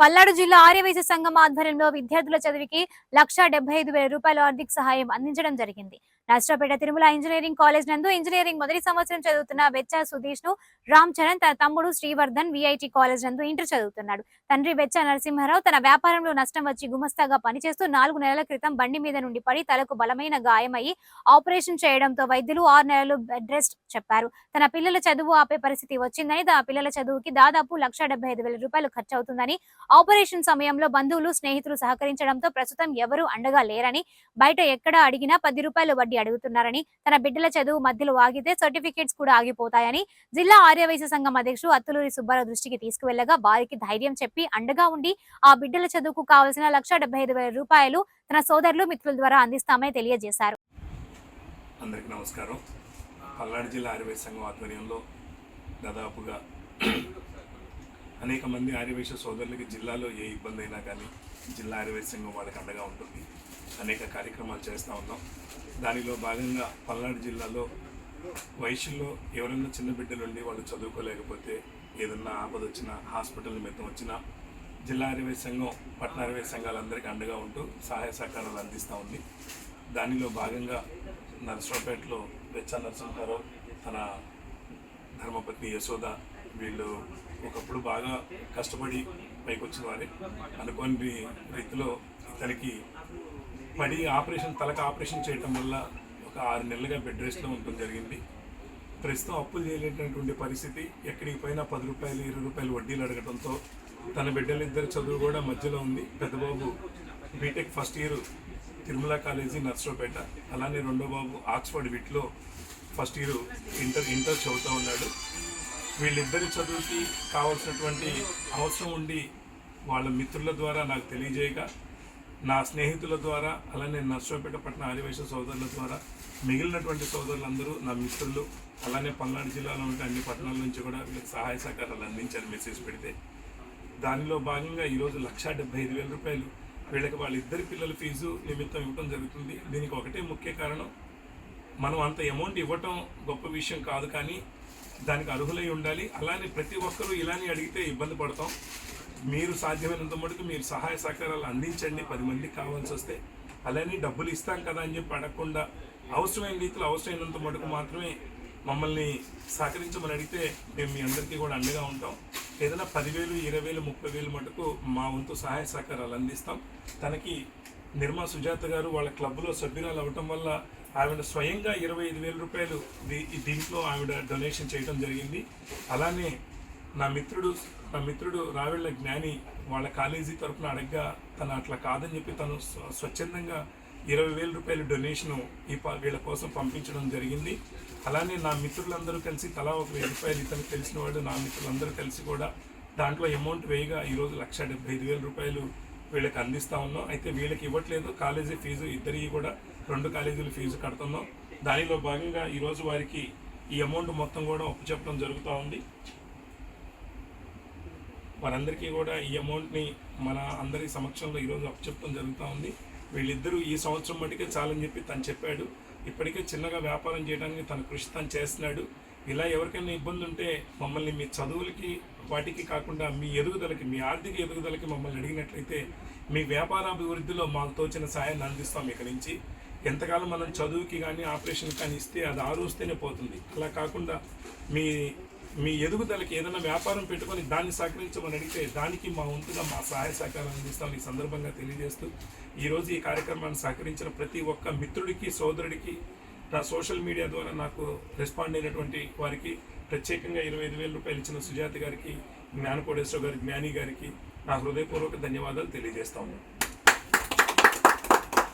పల్నాడు జిల్లా ఆర్యవైశ్య సంఘం ఆధ్వర్యంలో విద్యార్థుల చదివికి లక్ష డెబ్బై ఐదు వేల రూపాయల ఆర్థిక సహాయం అందించడం జరిగింది. నష్టపేట తిరుమల ఇంజనీరింగ్ కాలేజ్ నందు ఇంజనీరింగ్ మొదటి సంవత్సరం చదువుతున్న వెచ్చ సుధీష్ను రామ్ చరణ్ తన తమ్ముడు శ్రీవర్ధన్ విఐటి కాలేజ్ నందు ఇంటర్ చదువుతున్నాడు. తండ్రి వెచ్చ నరసింహారావు తన వ్యాపారంలో నష్టం వచ్చి గుమస్తాగా పనిచేస్తూ నాలుగు నెలల క్రితం బండి మీద నుండి పడి తలకు బలమైన గాయమయ్యి ఆపరేషన్ చేయడంతో వైద్యులు ఆరు నెలలు బెడ్ రెస్ట్ చెప్పారు. తన పిల్లల చదువు ఆపే పరిస్థితి వచ్చిందని తన పిల్లల చదువుకి దాదాపు లక్ష ఐదు వేల రూపాయలు ఖర్చు అవుతుందని ఆపరేషన్ సమయంలో బంధువులు స్నేహితులు సహకరించడంతో ప్రస్తుతం ఎవరూ అండగా లేరని బయట ఎక్కడ అడిగినా పది రూపాయలు వడ్డీ అడుగుతున్నారని తన బిడ్డల చదువు మధ్యలో ఆగితే సర్టిఫికేట్స్ కూడా ఆగిపోతాయని జిల్లా ఆర్యవైశ్య సంఘం అధ్యక్షుడు అత్తులూరి సుబ్బారావు దృష్టికి తీసుకువెళ్ళగా వారికి ధైర్యం చెప్పి అండగా ఉండి ఆ బిడ్డల చదువుకు కావలసిన లక్ష రూపాయలు తన సోదరులు మిత్రుల ద్వారా అందిస్తామని తెలియజేశారు. అందరికీ నమస్కారం. పల్నాడు జిల్లా ఆర్యవైశ్య సంఘం ఆధ్వర్యంలో దాదాపుగా అనేక మంది ఆర్యవైశ్య సోదరులకి జిల్లాలో ఏ ఇబ్బంది అయినా కానీ జిల్లా ఆర్యవైశ్య సంఘం వాళ్ళకి అండగా ఉంటుంది. అనేక కార్యక్రమాలు చేస్తూ ఉన్నాం. దానిలో భాగంగా పల్నాడు జిల్లాలో వయసులో ఎవరైనా చిన్న బిడ్డలు ఉండి వాళ్ళు చదువుకోలేకపోతే ఏదన్నా ఆపద వచ్చినా హాస్పిటల్ నిమిత్తం వచ్చినా జిల్లా అరవై సంఘం పట్టణ అరవై సంఘాలందరికీ అండగా ఉంటూ సహాయ సహకారాలు అందిస్తూ ఉంది. దానిలో భాగంగా నరసరావుపేటలో వెచ్చ నరసింహారావు తన ధర్మపత్ని యశోద వీళ్ళు ఒకప్పుడు బాగా కష్టపడి పైకి వచ్చిన వారే. అనుకోని రీతిలో ఇతనికి పడి ఆపరేషన్ తలకు ఆపరేషన్ చేయటం వల్ల ఒక ఆరు నెలలుగా బెడ్ రెస్ట్లో ఉండటం జరిగింది. ప్రస్తుతం అప్పులు చేయలేటటువంటి పరిస్థితి. ఎక్కడికి పోయినా పది రూపాయలు ఇరవై రూపాయలు వడ్డీలు అడగడంతో తన బిడ్డలిద్దరి చదువు కూడా మధ్యలో ఉంది. పెద్దబాబు BTech first year Tirumala college Narasaraopet. అలానే రెండో బాబు ఆక్స్ఫర్డ్ విట్లో ఫస్ట్ ఇయర్ ఇంటర్ ఇంటర్ చదువుతూ ఉన్నాడు. వీళ్ళిద్దరి చదువుకి కావాల్సినటువంటి అవసరం ఉండి వాళ్ళ మిత్రుల ద్వారా నాకు తెలియజేయగా నా స్నేహితుల ద్వారా అలానే నర్సోపేట పట్టణ ఆదివేశ సోదరుల ద్వారా మిగిలినటువంటి సోదరులందరూ నా మిత్రులు అలానే పల్నాడు జిల్లాలో ఉంటే అన్ని పట్టణాల నుంచి కూడా వీళ్ళకి సహాయ సహకారాలు అందించారు మెసేజ్ పెడితే. దానిలో భాగంగా ఈరోజు లక్షా డెబ్బై ఐదు వేల రూపాయలు వీళ్ళకి వాళ్ళిద్దరి పిల్లల ఫీజు నిమిత్తం ఇవ్వడం జరుగుతుంది. దీనికి ఒకటే ముఖ్య కారణం మనం అంత అమౌంట్ ఇవ్వటం గొప్ప విషయం కాదు కానీ దానికి అర్హులై ఉండాలి. అలానే ప్రతి ఒక్కరూ ఇలానే అడిగితే ఇబ్బంది పడతాం. మీరు సాధ్యమైనంత మటుకు మీరు సహాయ సహకారాలు అందించండి. పది మందికి కావాల్సి వస్తే అలానే డబ్బులు ఇస్తాం కదా అని చెప్పి అడగకుండా అవసరమైన రీతిలో అవసరమైనంత మటుకు మాత్రమే మమ్మల్ని సహకరించమని అడిగితే మేము మీ అందరికీ కూడా అండగా ఉంటాం. ఏదైనా పదివేలు ఇరవై వేలు ముప్పై వేలు మటుకు మా వంతు సహాయ సహకారాలు అందిస్తాం. తనకి నిర్మా సుజాత గారు వాళ్ళ క్లబ్లో సభ్యురాలు అవ్వటం వల్ల ఆవిడ స్వయంగా ఇరవై ఐదు వేల రూపాయలు దీంట్లో ఆవిడ డొనేషన్ చేయడం జరిగింది. అలానే నా మిత్రుడు నా మిత్రుడు రావెళ్ళ జ్ఞాని వాళ్ళ కాలేజీ తరపున అడగ్గా తను అట్లా కాదని చెప్పి తను స్వచ్ఛందంగా ఇరవై వేల రూపాయల డొనేషను ఈ ప- వీళ్ళ కోసం పంపించడం జరిగింది. అలానే నా మిత్రులందరూ కలిసి తలా ఒక వెయ్యి రూపాయలు ఇతను తెలిసిన వాడు నా మిత్రులందరూ కలిసి కూడా దాంట్లో అమౌంట్ వేయగా ఈరోజు లక్ష డెబ్బై ఐదు వేల రూపాయలు వీళ్ళకి అందిస్తూ ఉన్నాం. అయితే వీళ్ళకి ఇవ్వట్లేదు. కాలేజీ ఫీజు ఇద్దరికి కూడా రెండు కాలేజీల ఫీజు కడుతున్నాం. దానిలో భాగంగా ఈరోజు వారికి ఈ అమౌంట్ మొత్తం కూడా ఒప్పు చెప్పడం జరుగుతూ ఉంది. వారందరికీ కూడా ఈ అమౌంట్ని మన అందరి సమక్షంలో ఈరోజు అప్పచెప్పడం జరుగుతూ ఉంది. వీళ్ళిద్దరూ ఈ సంవత్సరం మటుకే చాలని చెప్పి తను చెప్పాడు. ఇప్పటికే చిన్నగా వ్యాపారం చేయడానికి తన కృషి తను చేస్తున్నాడు. ఇలా ఎవరికైనా ఇబ్బంది ఉంటే మమ్మల్ని మీ చదువులకి వాటికి కాకుండా మీ ఎదుగుదలకి మీ ఆర్థిక ఎదుగుదలకి మమ్మల్ని అడిగినట్లయితే మీ వ్యాపారాభివృద్ధిలో మాకు తోచిన సాయాన్ని అందిస్తాం ఇక్కడి నుంచి. ఎంతకాలం మనం చదువుకి కానీ ఆపరేషన్ కానీ ఇస్తే అది ఆరోస్తేనే పోతుంది. అలా కాకుండా మీ మీ ఎదుగుదలకి ఏదైనా వ్యాపారం పెట్టుకొని దాన్ని సహకరించమని అడిగితే దానికి మా వంతుగా మా సహాయ సహకారం అందిస్తాం ఈ సందర్భంగా తెలియజేస్తూ ఈరోజు ఈ కార్యక్రమాన్ని సహకరించిన ప్రతి ఒక్క మిత్రుడికి సోదరుడికి నా సోషల్ మీడియా ద్వారా నాకు రెస్పాండ్ అయినటువంటి వారికి ప్రత్యేకంగా ఇరవై ఐదు వేల రూపాయలు ఇచ్చిన సుజాత గారికి జ్ఞానకోటేశ్వర గారి జ్ఞాని గారికి నా హృదయపూర్వక ధన్యవాదాలు తెలియజేస్తాము